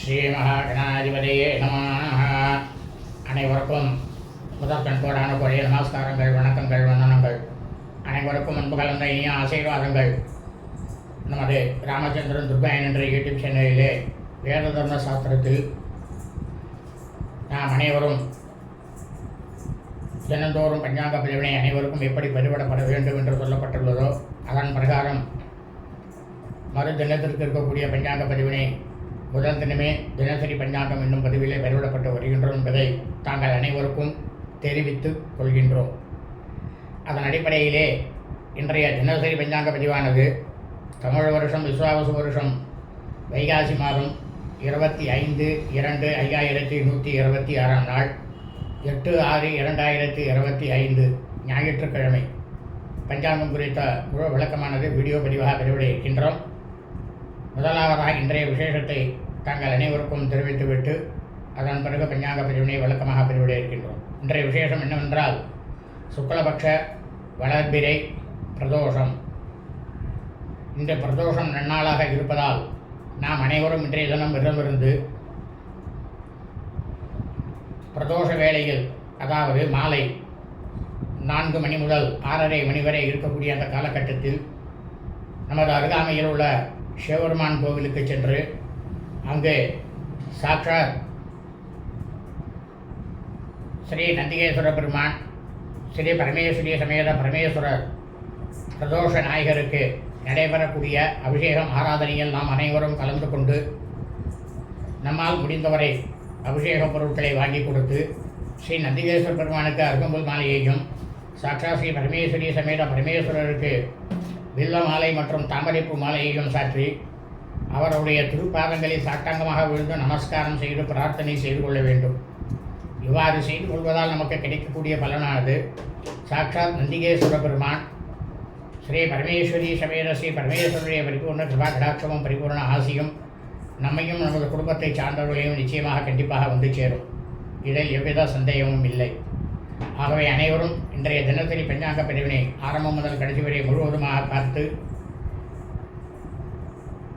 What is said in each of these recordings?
ஸ்ரீமகாகணாதிபதியே நமः. அனைவருக்கும் முதற் கண்கோடான கொடிய நமஸ்காரங்கள் வணக்கங்கள் வந்தனங்கள். அனைவருக்கும் அன்பு கலந்த இனிய ஆசீர்வாதங்கள். நமது ராமச்சந்திரன் துர்காயன் என்ற யூடியூப் சேனலிலே வேத தர்ம சாஸ்திரத்தில் நாம் அனைவரும் தினந்தோறும் பஞ்சாங்க பிரிவினை அனைவருக்கும் எப்படி பதிவிடப்பட வேண்டும் என்று சொல்லப்பட்டுள்ளதோ அதன் பிரகாரம் மறு தினத்திற்கு இருக்கக்கூடிய பஞ்சாங்க பதிவினை முதல் தினமே தினசரி பஞ்சாங்கம் என்னும் பதிவிலே வெளியிடப்பட்டு வருகின்றோம் என்பதை தாங்கள் அனைவருக்கும் தெரிவித்துக் கொள்கின்றோம். அதன் அடிப்படையிலே இன்றைய தினசரி பஞ்சாங்க பதிவானது தமிழ் வருஷம் விஸ்வாவசு வருஷம் வைகாசி மாதம் இருபத்தி ஐந்து இரண்டு ஐயாயிரத்தி நூற்றி இருபத்தி ஆறாம் நாள் எட்டு ஆறு இரண்டாயிரத்தி இருபத்தி ஐந்து ஞாயிற்றுக்கிழமை. பஞ்சாங்கம் குறித்த முழு விளக்கமானது வீடியோ பதிவாக வெளியிட இருக்கின்றோம் முதலாவதாக இன்றைய விசேஷத்தை தாங்கள் அனைவருக்கும் தெரிவித்துவிட்டு அதன் பிறகு பஞ்சாங்க பிரிவினை வழக்கமாக பிரிவிட இருக்கின்றோம். இன்றைய விசேஷம் என்னவென்றால் சுக்லபக்ஷ வளர்பிறை பிரதோஷம். இந்த பிரதோஷம் நன்னாளாக இருப்பதால் நாம் அனைவரும் இன்றைய தினம் விரதமிருந்து பிரதோஷ வேளையில் அதாவது மாலை நான்கு மணி முதல் ஆறரை மணி வரை இருக்கக்கூடிய அந்த காலகட்டத்தில் நமது அருகாமையில் உள்ள சிவபெருமான் கோவிலுக்கு சென்று அங்கு சாட்சாத் ஸ்ரீ நந்திகேஸ்வர பெருமான் ஸ்ரீ பரமேஸ்வரி சமேத பரமேஸ்வரர் பிரதோஷ நாயகருக்கு நடைபெறக்கூடிய அபிஷேகம் ஆராதனையில் நாம் அனைவரும் கலந்து கொண்டு நம்மால் முடிந்தவரை அபிஷேக பொருட்களை வாங்கி கொடுத்து ஸ்ரீ நந்திகேஸ்வர பெருமானுக்கு அருகம்புல் மாலையையும் சாட்சா ஸ்ரீ பரமேஸ்வரி சமேத பரமேஸ்வரருக்கு வில்ல மாலை மற்றும் தாமரைப்பு மாலையையும் சாற்றி அவருடைய திருப்பாதங்களில் சாட்டாங்கமாக விழுந்து நமஸ்காரம் செய்து பிரார்த்தனை செய்து கொள்ள வேண்டும். இவ்வாறு செய்து கொள்வதால் நமக்கு கிடைக்கக்கூடிய பலனானது சாட்சாத் நந்திகேஸ்வர பெருமான் ஸ்ரீ பரமேஸ்வரி சமேத ஸ்ரீ பரமேஸ்வருடைய பரிபூர்ண கிருபா கடாட்சமும் பரிபூர்ண ஆசியும் நம்மையும் நமது குடும்பத்தை சார்ந்தவர்களையும் நிச்சயமாக கண்டிப்பாக வந்து சேரும். இதில் எவ்வித சந்தேகமும் இல்லை. ஆகவே அனைவரும் இன்றைய தினசரி பஞ்சாங்க பிரிவினை ஆரம்பம் முதல் கடைசி வரை முழுவதுமாக பார்த்து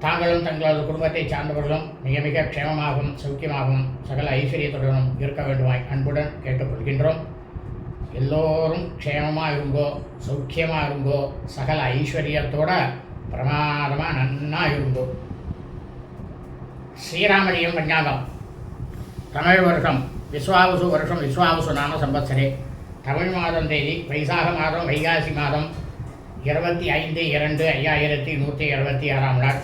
தாங்களும் தங்களது குடும்பத்தை சார்ந்தவர்களும் மிக மிக க்ஷேமமாகவும் சௌக்கியமாகவும் சகல ஐஸ்வர்யத்துடனும் இருக்க வேண்டுமாய் அன்புடன் கேட்டுக்கொள்கின்றோம். எல்லோரும் க்ஷேமமாக இருங்கோ சௌக்கியமாக இருங்கோ சகல ஐஸ்வர்யத்தோட பிரமாதமாக நன்னா இருங்கோ. ஸ்ரீராமஜெயம் பஞ்சாங்கம் தமிழ் வருஷம். விஸ்வாவசு வருஷம் விஸ்வாவசு நாம சம்பத்சரே. தமிழ் மாதம் தேதி வைசாக மாதம் வைகாசி மாதம் இருபத்தி ஐந்து இரண்டு ஐயாயிரத்தி நூற்றி இருபத்தி ஆறாம் நாள்.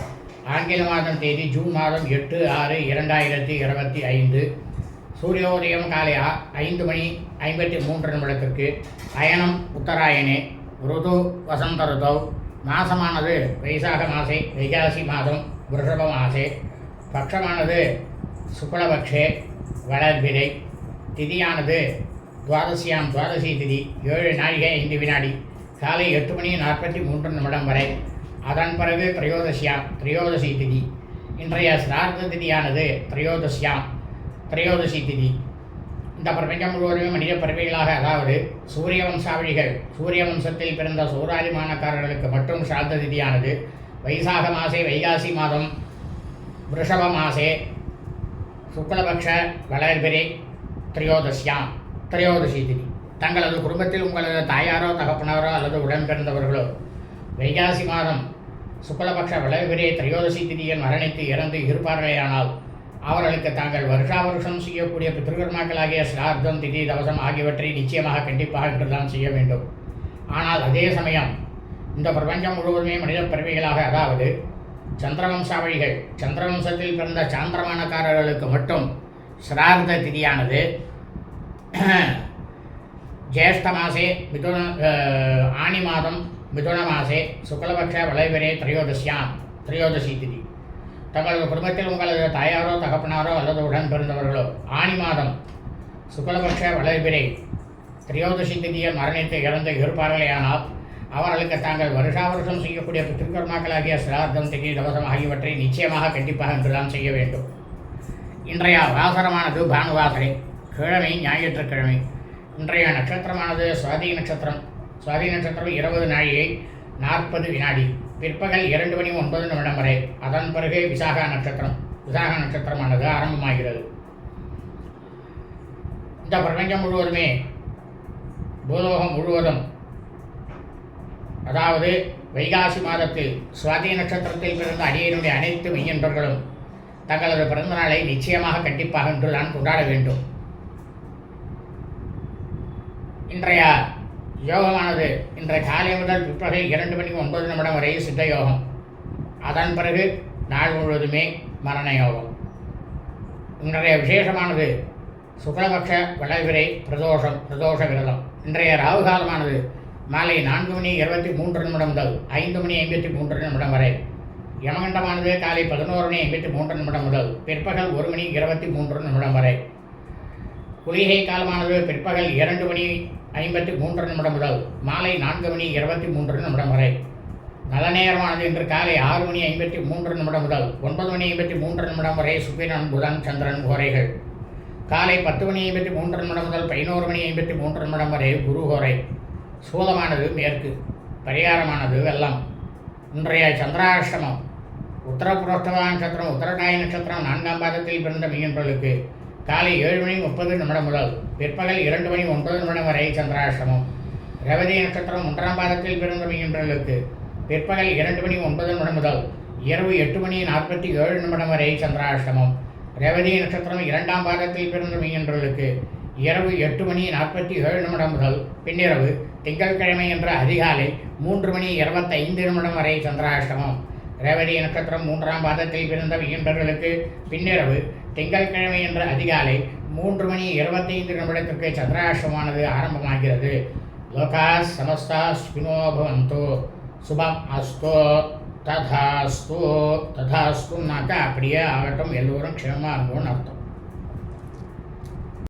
ஆங்கில மாதம் தேதி ஜூன் மாதம் எட்டு ஆறு இரண்டாயிரத்தி இருபத்தி ஐந்து. சூரியோதயம் காலை ஐந்து மணி ஐம்பத்தி மூன்று நிமிடத்திற்கு. அயனம் உத்தராயணே. ருது வசந்த ருதௌ. மாசமானது வைசாக மாசே வைகாசி மாதம் விருஷப மாசே பட்சமானது சுக்லபக்ஷே. வளர்பிறை. திதியானது துவாதசியாம் துவாதசி திதி ஏழு நாழிகை ஐந்து வினாடி காலை எட்டு மணி நாற்பத்தி மூன்று நிமிடம் வரை. அதன் பிறகு திரையோதசியாம் திரையோதசி திதி. இன்றைய சிரார்த்த திதியானது திரையோதசியாம் திரையோதசி திதி. இந்த பிரபஞ்சம் முழுவதுமே மனித பிறவிகளாக அதாவது சூரிய வம்சாவளிகள் சூரிய வம்சத்தில் பிறந்த சூராதிமானக்காரர்களுக்கு மட்டும் சிரார்த்த திதியானது. வைசாக மாசே வைகாசி மாதம் ரிஷப மாசே சுக்லபக்ஷ வளர்பிறை திரையோதசியாம் திரையோதசி திதி தங்களது குடும்பத்தில் உங்களது தாயாரோ தகப்பனாரோ அல்லது உடன்பிறந்தவர்களோ வைகாசி மாதம் சுக்லபக்ஷ வளர்பிறை திரையோதசி திதியில் மரணித்து இறந்து இருப்பார்களேயானால் அவர்களுக்கு தாங்கள் வருஷா வருஷம் செய்யக்கூடிய பித்ருகர்மாக்களாகிய சிரார்த்தம் திதி தவசம் ஆகியவற்றை நிச்சயமாக கண்டிப்பாக என்றுதான் செய்ய வேண்டும். ஆனால் அதே சமயம் இந்த பிரபஞ்சம் முழுவதுமே மனித பிறவிகளாக அதாவது சந்திரவம்சாவழிகள் சந்திரவம்சத்தில் பிறந்த சாந்திரமானக்காரர்களுக்கு மட்டும் சிரார்த்த திதியானது. ஜேஷ்ட மாசே மிதுன ஆணி ஆனி மாதம் மிதுன மாசே சுக்லபக்ஷ வளைவரே திரையோதசியாம் திரையோதசி திதி. தங்களது குடும்பத்தில் உங்களது தாயாரோ தகப்பனாரோ அல்லது உடன் பிறந்தவர்களோ ஆணி மாதம் சுக்லபக்ஷ வளர்பிறை திரையோதசி திதியை மரணித்து இறந்து இருப்பார்களேயானால் அவர்களுக்கு தாங்கள் வருஷா வருஷம் செய்யக்கூடிய பித்திருக்கர்மாக்களாகிய சிரார்த்தம் திகை தவசம் ஆகியவற்றை நிச்சயமாக கண்டிப்பாக என்றுதான் செய்ய வேண்டும். இன்றைய வாசரமானது பானுவாசரை. கிழமை ஞாயிற்றுக்கிழமை. இன்றைய நட்சத்திரமானது சுவாதி நட்சத்திரம். சுவாதி நட்சத்திரம் இருபது நாழிகை நாற்பது வினாடி. பிற்பகல் இரண்டு மணி ஒன்பது நிமிடம் வரை. அதன் பிறகு விசாகா நட்சத்திரம். விசாக நட்சத்திரமானது ஆரம்பமாகிறது. இந்த பிரபஞ்சம் முழுவதுமே பூலோகம் முழுவதும் அதாவது வைகாசி மாதத்தில் சுவாதி நட்சத்திரத்தில் பிறந்த அடியனுடைய அனைத்து மெய்யன்பர்களும் தங்களது பிறந்த நாளை நிச்சயமாக கண்டிப்பாக என்று நான் கொண்டாட வேண்டும். இன்றைய யோகமானது இன்றைய காலை முதல் பிற்பகல் இரண்டு மணிக்கு ஒன்பது நிமிடம் வரை சித்த யோகம். அதன் பிறகு நாள் முழுவதுமே மரண யோகம். இன்றைய விசேஷமானது சுக்லபக்ஷ விளைவிரை பிரதோஷம் பிரதோஷ விரதம். இன்றைய ராகு காலமானது மாலை நான்கு மணி இருபத்தி மூன்று நிமிடம் முதல் ஐந்து மணி ஐம்பத்தி மூன்று நிமிடம் வரை யமகண்டமானது காலை பதினோரு மணி ஐம்பத்தி மூன்று நிமிடம் முதல் பிற்பகல் ஒரு மணி இருபத்தி மூன்று நிமிடம் வரை குளிகை காலமானது பிற்பகல் இரண்டு மணி ஐம்பத்தி மூன்று நிமிடம் முதல் மாலை நான்கு மணி இருபத்தி மூன்று நிமிடம் வரை நல்ல நேரமானது இன்று காலை ஆறு மணி ஐம்பத்தி மூன்று நிமிடம் முதல் ஒன்பது மணி ஐம்பத்தி மூன்று நிமிடம் வரை சுக்கிரன் புதன் சந்திரன் கோரைகள் காலை பத்து மணி ஐம்பத்தி மூன்று நிமிடம் முதல் பதினோரு மணி ஐம்பத்தி மூன்று நிமிடம் வரை குரு கோரை சூலமானது மேற்கு பரிகாரமானது வெள்ளம். இன்றைய சந்திராஷ்டமம் உத்தரபுரோஷ்டவா நட்சத்திரம் உத்தரகாய நட்சத்திரம் நான்காம் பாதத்தில் பிறந்த மீன்பர்களுக்கு காலை ஏழு மணி முப்பது நிமிடம் முதல் பிற்பகல் இரண்டு மணி ஒன்பது நிமிடம் வரை சந்திராஷ்டமம். ரவதி நட்சத்திரம் ஒன்றாம் பாதத்தில் பிறந்த மீன்பர்களுக்கு பிற்பகல் இரண்டு மணி ஒன்பது நிமிடம் முதல் இரவு எட்டு மணி நாற்பத்தி ஏழு நிமிடம் வரை சந்திராஷ்டமம். ரேவதி நட்சத்திரம் இரண்டாம் பாதத்தில் பிறந்த மீன்பர்களுக்கு இரவு எட்டு மணி நாற்பத்தி ஏழு நிமிடம் முதல் பின்னிரவு திங்கட்கிழமை என்ற அதிகாலை மூன்று மணி இருபத்தைந்து நிமிடம் வரை சந்திராஷ்டமம். ரேவதி நட்சத்திரம் மூன்றாம் பாதத்தில் பிறந்த மீன்பர்களுக்கு பின்னிரவு திங்கட்கிழமை என்ற அதிகாலை மூன்று மணி இருபத்தைந்து நிமிடத்திற்கு சந்திராஷ்டமானது ஆரம்பமாகிறது. லோகா சமஸ்தா ஸ்பினோபவந்தோ சுபம் அஸ்தோ ததாஸ்தோ ததாஸ்துனாக்கா அப்படியே ஆகட்டும். எல்லோரும் க்ஷேமமாக இருக்கும்னு அர்த்தம்.